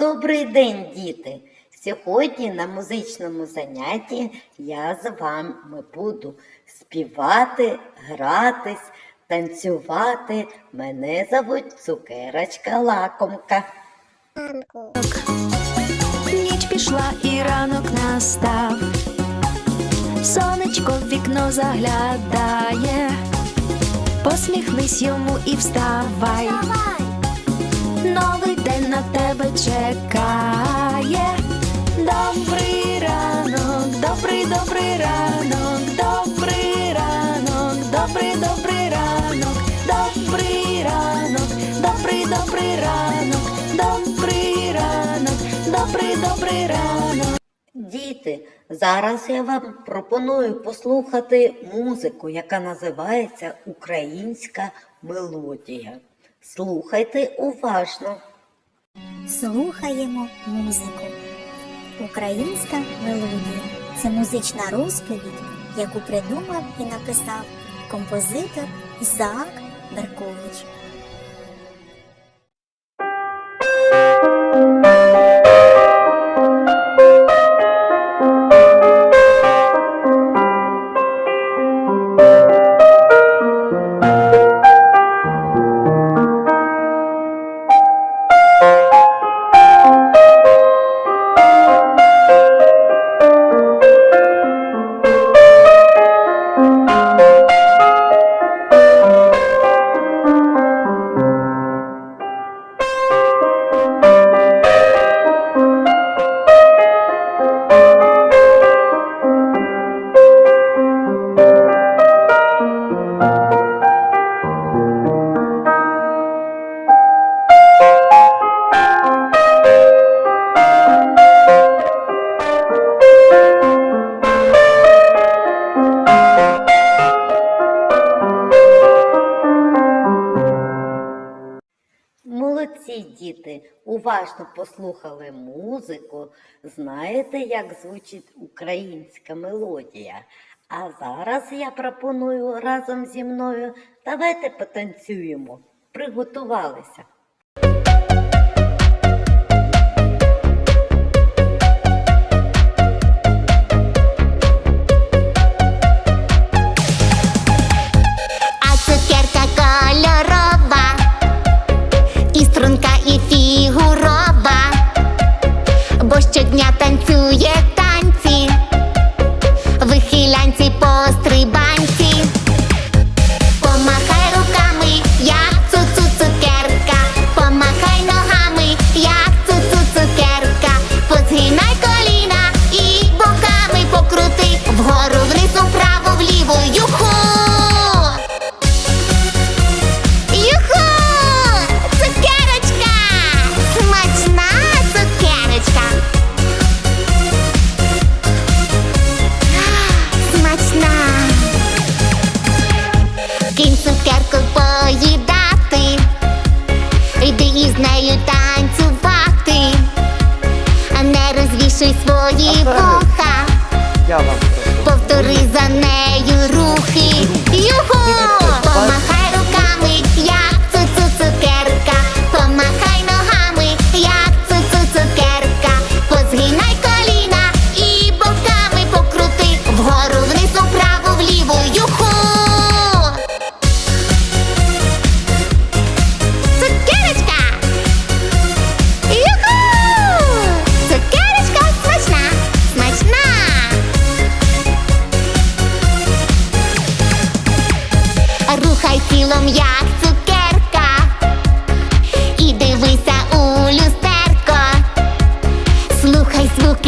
Добрий день, діти! Сьогодні на музичному занятті я з вами буду співати, гратись, танцювати. Мене зовуть Цукерочка Лакомка. Ніч пішла і ранок настав. Сонечко в вікно заглядає. Посміхнись йому і вставай. Новий день на тебе чекає. Добрий ранок, добрий, добрий ранок, добрий ранок, добрий, добрий ранок, добрий ранок, добрий, добрий ранок, добрий ранок, добрий, добрий ранок. Діти, зараз я вам пропоную послухати музику, яка називається Українська мелодія. Слухайте уважно. Слухаємо музику. Українська мелодія це музична розповідь, яку придумав і написав композитор Ісаак Беркович. Діти, уважно послухали музику, знаєте, як звучить українська мелодія. А зараз я пропоную разом зі мною давайте потанцюємо. Приготувалися. І струнка, і фігурова, бо щодня танцює танці, вихилянці пострибанці. Помахай руками, як нею танцювати, а не розвішуй свої вуха. Повтори за нею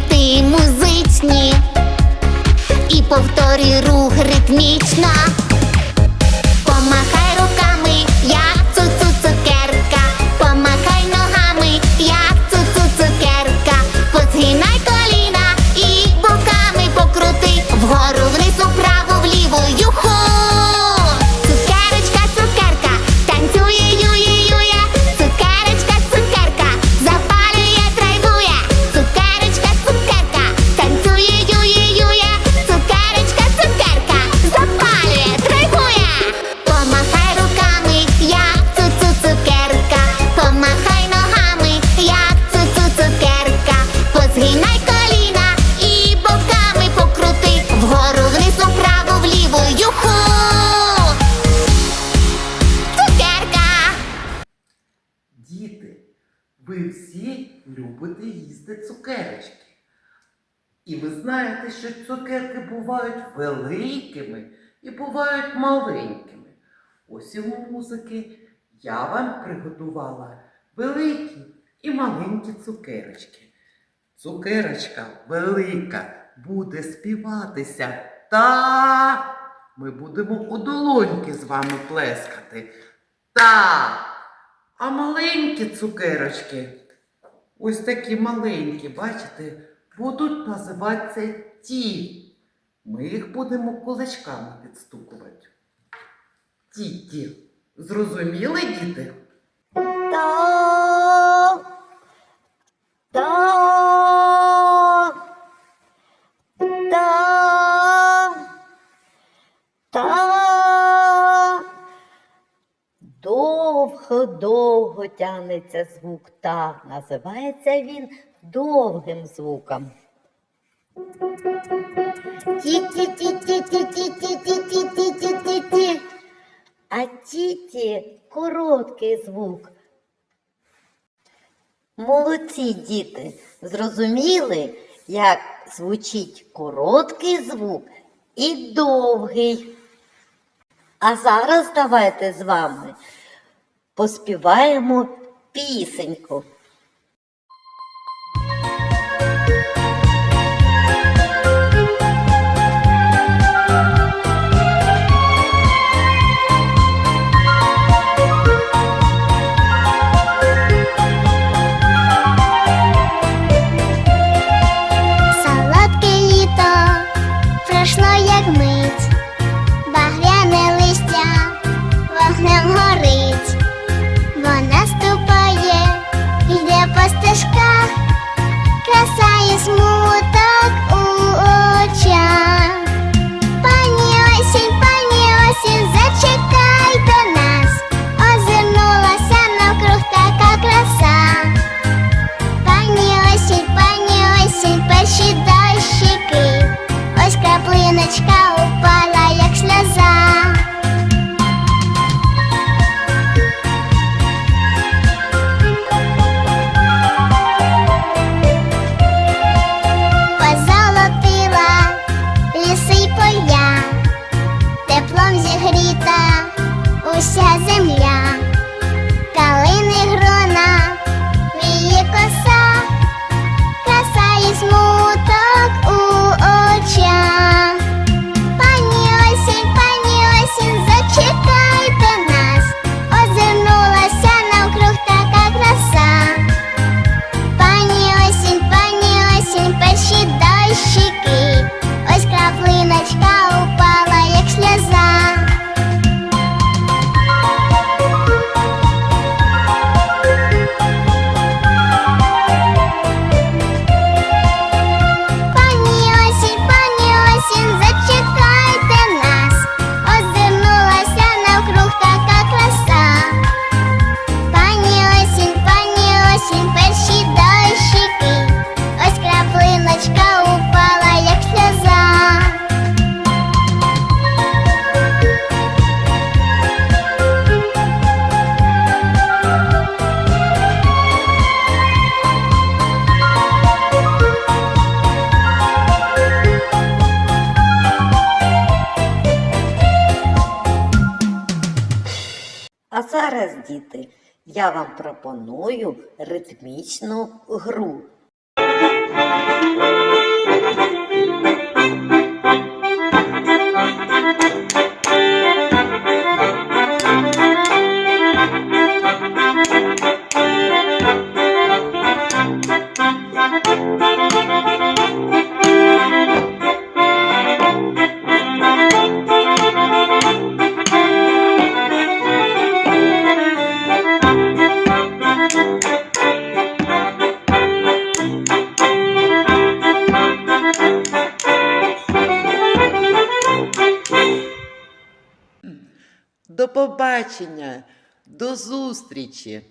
ти музичні, і повторюй рух ритмічно. Помахай любите їсти цукерочки. І ви знаєте, що цукерки бувають великими і бувають маленькими. Ось і у музики я вам приготувала великі і маленькі цукерочки. Цукерочка велика буде співатися. Та ми будемо у долоньки з вами плескати. Та. А маленькі цукерочки, ось такі маленькі, бачите, будуть називатися ті. Ми їх будемо кулачками підстукувати. Ті-ті. Зрозуміли, діти? Так. Так. Довго-довго тягнеться звук та. Називається він довгим звуком. Ті-ті-ті-ті-ті-ті-ті-ті-ті-ті-ті. А ті-ті короткий звук. Молодці діти, зрозуміли, як звучить короткий звук і довгий. А зараз давайте з вами поспіваємо пісеньку. It's more. Осінь, перші дощики, ось краплиночка упала, як сльоза. А зараз, діти, я вам пропоную ритмічну гру. До побачення, до зустрічі!